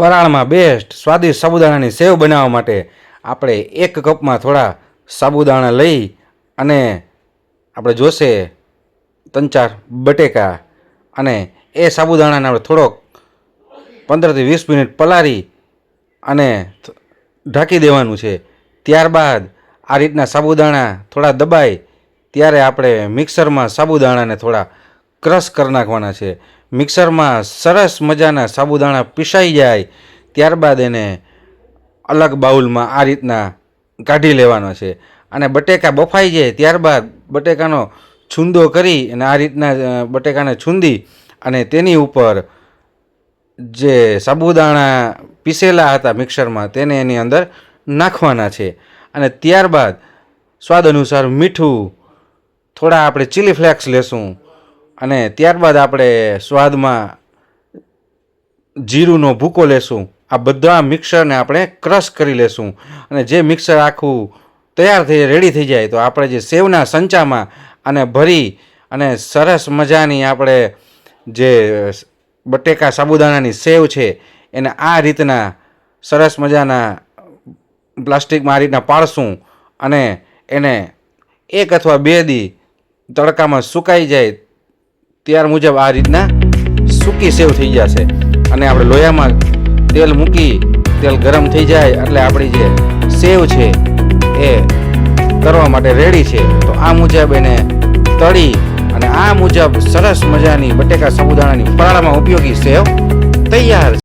ફરાળમાં best સ્વાદિષ્ટ સાબુદાણાની સેવ બનાવવા માટે આપણે એક કપમાં થોડા સાબુદાણા લઈ અને આપણે જોશે ત્રણ ચાર બટેકા અને એ સાબુદાણાને આપણે થોડોક પંદરથી વીસ મિનિટ પલાળી અને ઢાંકી દેવાનું છે. ત્યારબાદ આ રીતના સાબુદાણા થોડા દબાય, ત્યારે આપણે મિક્સરમાં સાબુદાણાને થોડા ક્રશ કરી નાખવાના છે. મિક્સરમાં સરસ મજાના સાબુદાણા પીસાઈ જાય, ત્યારબાદ એને અલગ બાઉલમાં આ રીતના કાઢી લેવાનો છે. અને બટેકા બફાઈ જાય, ત્યારબાદ બટેકાનો છૂંદો કરી અને આ રીતના બટેકાને છૂંદી અને તેની ઉપર જે સાબુદાણા પીસેલા હતા મિક્સરમાં તેને એની અંદર નાખવાના છે. અને ત્યારબાદ સ્વાદ અનુસાર મીઠું, થોડા આપણે ચીલી ફ્લેક્સ લેશું. અને ત્યારબાદ આપણે સ્વાદમાં જીરુંનો ભૂકો લેશું. આ બધા મિક્સરને આપણે ક્રશ કરી લેશું. અને જે મિક્સર આખું તૈયાર થઈ, રેડી થઈ જાય, તો આપણે જે સેવના સંચામાં અને ભરી અને સરસ મજાની આપણે જે બટેકા સાબુદાણાની સેવ છે, એને આ રીતના સરસ મજાના પ્લાસ્ટિકમાં આ રીતના પાડશું અને એને એક અથવા બે દી તડકામાં સુકાઈ જાય ત્યાર મુજબ આ રીતના સૂકી સેવ થઈ જશે. અને આપણે લોયામાં તેલ મૂકી, તેલ ગરમ થઈ જાય એટલે આપણી જે સેવ છે એ કરવા માટે રેડી છે. તો આ મુજબ એને તળી અને આ મુજબ સરસ મજાની બટેકા સાબુદાણાની ફરાળામાં ઉપયોગી સેવ તૈયાર